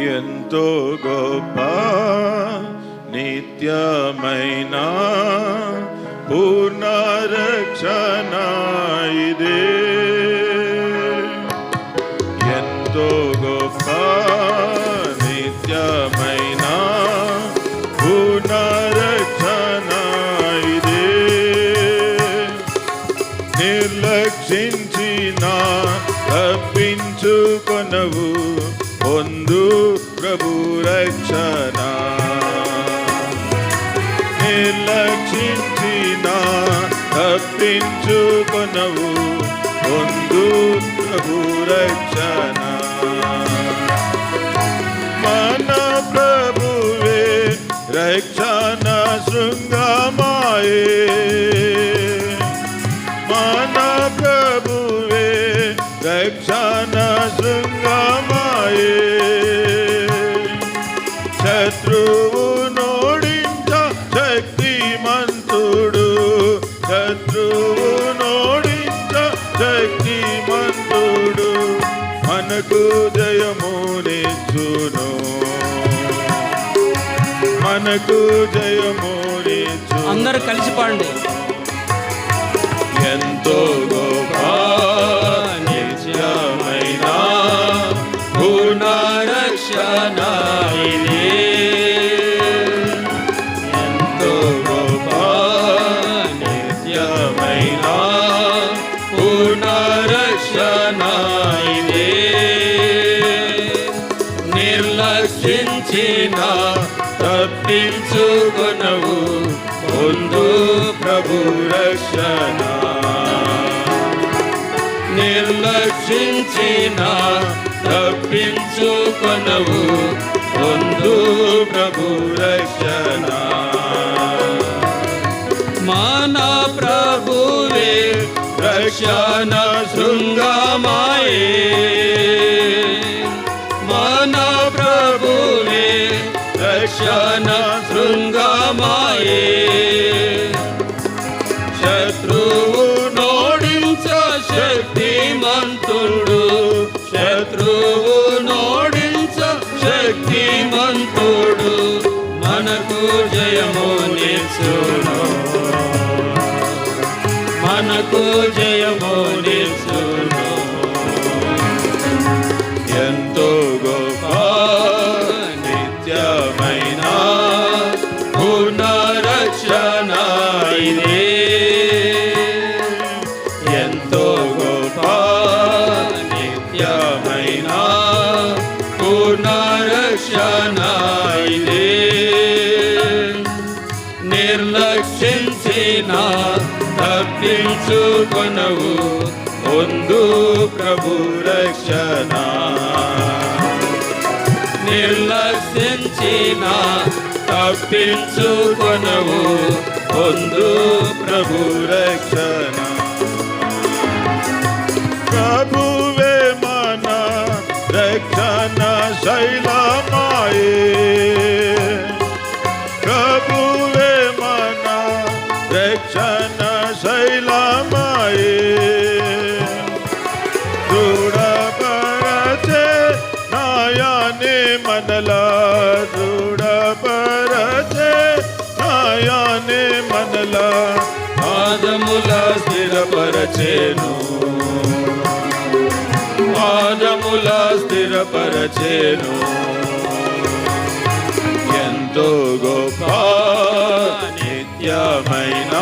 ఎంతో గొప్ప నిత్యమైన పూర్ణ రక్షణ ఇదే. ఎంతో గొప్ప నిత్యమైన పూర్ణ రక్షణ ఇదే. నిర్లక్షించిన తప్పించుకొనవు పొందు ప్రభు రక్షణ నిర్లక్షించిన తప్పించుకొనవు పొందు ప్రభు రక్షణ మన ప్రభువే రక్షణ శృంగమాయే మన ప్రభువే రక్షణ జయమునిచ్చును మనకు జయమునిచ్చును అందరూ కలిసి పాడండి. ఎంతో ప్రభు రక్షణ నిర్లక్షించిన తప్పించుకొనవు పొందు ప్రభు రక్షణ మన ప్రభువే రక్షణ శృంగమాయే మన ప్రభువే రక్షణ శృంగమాయే జయము నిల్చును మనకు జయము నిల్చును ఎంతో గొప్ప నిత్యమైన పూర్ణ తప్పించుకొనవు. పొందు ప్రభు రక్షణ. నిర్లక్షించిన తప్పించుకొనవు. పొందు ప్రభు రక్షణ. ప్రభువే మన రక్షణ శైలమాయే. ప్రభువే మనలా దృఢపరచే నాయానే మనలా పాదముల స్థిరపరచేను పాదముల స్థిరపరచేను ఎంతో గొప్ప నిత్యమైన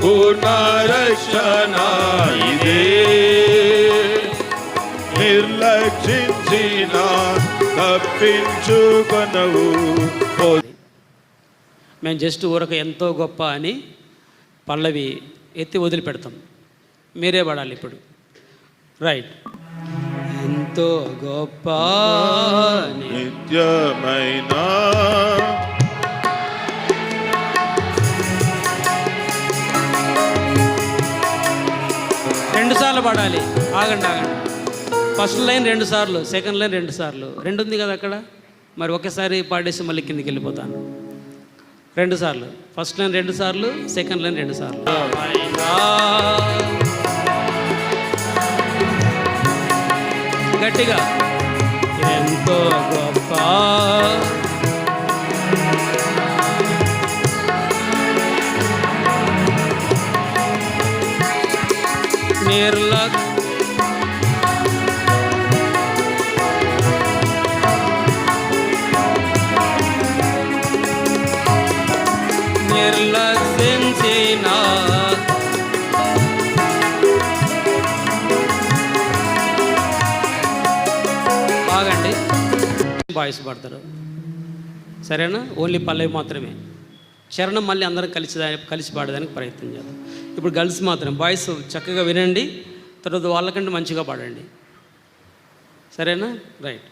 పూర్ణ ఇదే. నిర్లక్షించిన తప్పించుకొనవు. మేము జస్ట్ ఊరక ఎంతో గొప్ప అని పల్లవి ఎత్తి వదిలిపెడతాం. మీరే పడాలి ఇప్పుడు. రైట్ ఎంతో గొప్ప నిత్యమైన రెండు సార్లు పడాలి. ఆగండి ఆగండి. ఫస్ట్ లైన్ రెండు సార్లు సెకండ్ లైన్ రెండు సార్లు. రెండు ఉంది కదా అక్కడ? మరి ఒకేసారి పాడేసి మళ్ళీ కిందికి వెళ్ళిపోతాను. రెండు సార్లు. ఫస్ట్ లైన్ రెండు సార్లు సెకండ్ లైన్ రెండు సార్లు. Oh గట్టిగా. ఎంతో గొప్ప నిర్లక్షించిన బాగండి బాయ్స్ పడతారు. సరేనా? ఓన్లీ పల్లవి మాత్రమే. శరణం మళ్ళీ అందరం కలిసి కలిసి పాడడానికి ప్రయత్నం చేద్దాం. ఇప్పుడు గర్ల్స్ మాత్రం బాయ్స్ చక్కగా వినండి. తర్వాత వాళ్ళకంటే మంచిగా పాడండి. సరేనా? రైట్.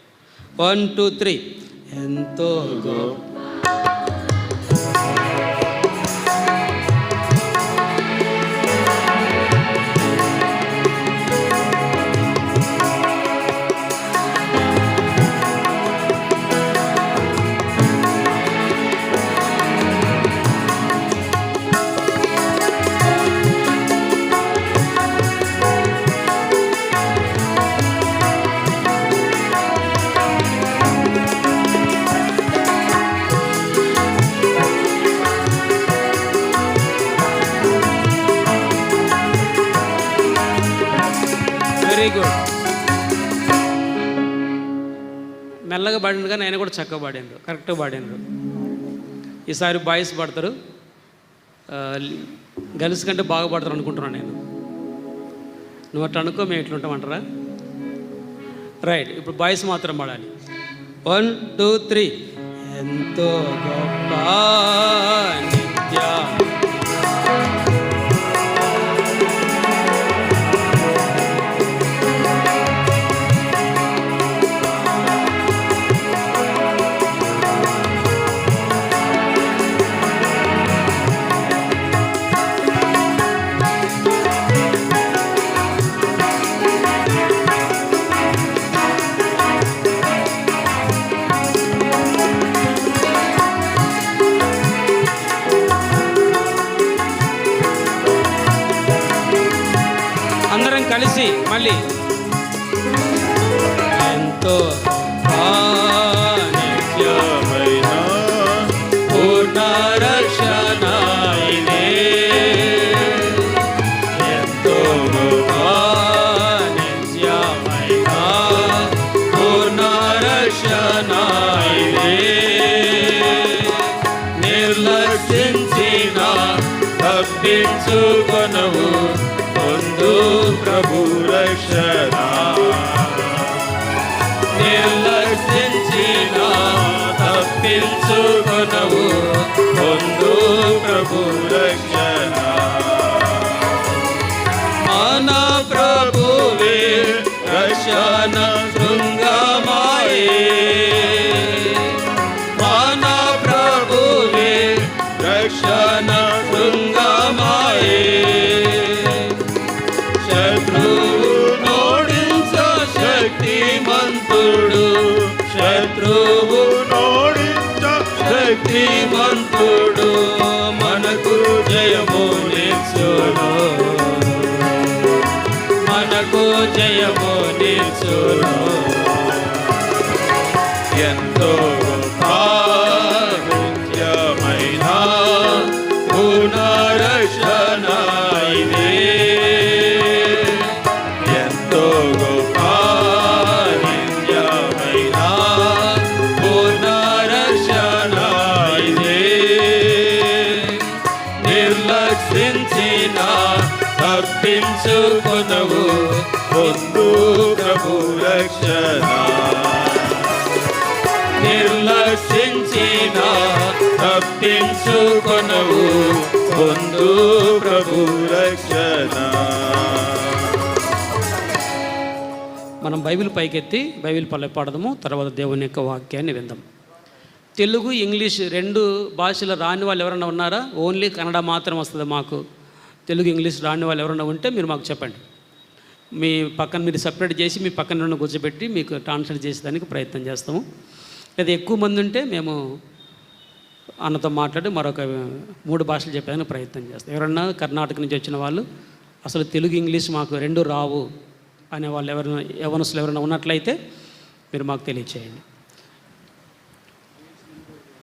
One two three. ఎంతో గొప్ప వెరీ గుడ్ మెల్లగా పాడిండు కానీ ఆయన కూడా చక్కగా పాడిండు కరెక్ట్గా పాడిండు ఈసారి బాయ్స్ పాడతారు. గర్ల్స్ కంటే బాగా పాడతారు అనుకుంటున్నాను నేను. నువ్వు అట్లా అనుకో మేము ఎట్లుంటామంటారా రైట్ ఇప్పుడు బాయ్స్ మాత్రం పాడాలి. One two three. ఎంతో గొప్ప నిత్యా తప్పించుకొనవు. పొందు ప్రభు రక్షణ. నిర్లక్షించిన తప్పించుకొనవు. పొందు ప్రభు రక్షణ. మన ప్రభువే రక్షణ శృంగమాయే. శక్తిమంతుడు శత్రువు నోడించ శక్తిమంతుడు నిర్లక్షించిన తప్పించుకునవు పొందు ప్రభు రక్షణ. నిర్లక్షించిన తప్పించుకొనవు పొందు ప్రభు రక్షణ. మనం బైబిల్ పైకెత్తి బైబిల్ పల్లె పాడదాము. తర్వాత దేవుని యొక్క వాక్యాన్ని విందాం. తెలుగు ఇంగ్లీష్ రెండు భాషలు రాని వాళ్ళు ఎవరైనా ఉన్నారా? ఓన్లీ కన్నడ మాత్రం వస్తుంది మాకు. తెలుగు ఇంగ్లీష్ రాని వాళ్ళు ఎవరైనా ఉంటే మీరు మాకు చెప్పండి. మీ పక్కన మీరు సపరేట్ చేసి మీ పక్కన ఉన్న కూర్చోబెట్టి మీకు ట్రాన్స్లేట్ చేసేదానికి ప్రయత్నం చేస్తాము. లేదా ఎక్కువ మంది ఉంటే మేము అన్నతో మాట్లాడి మరొక మూడు భాషలు చెప్పేదానికి ప్రయత్నం చేస్తాం. ఎవరన్నా కర్ణాటక నుంచి వచ్చిన వాళ్ళు అసలు తెలుగు ఇంగ్లీష్ మాకు రెండు రావు అనే వాళ్ళు ఎవరైనా యవనస్తులు ఎవరైనా ఉన్నట్లయితే మీరు మాకు తెలియచేయండి.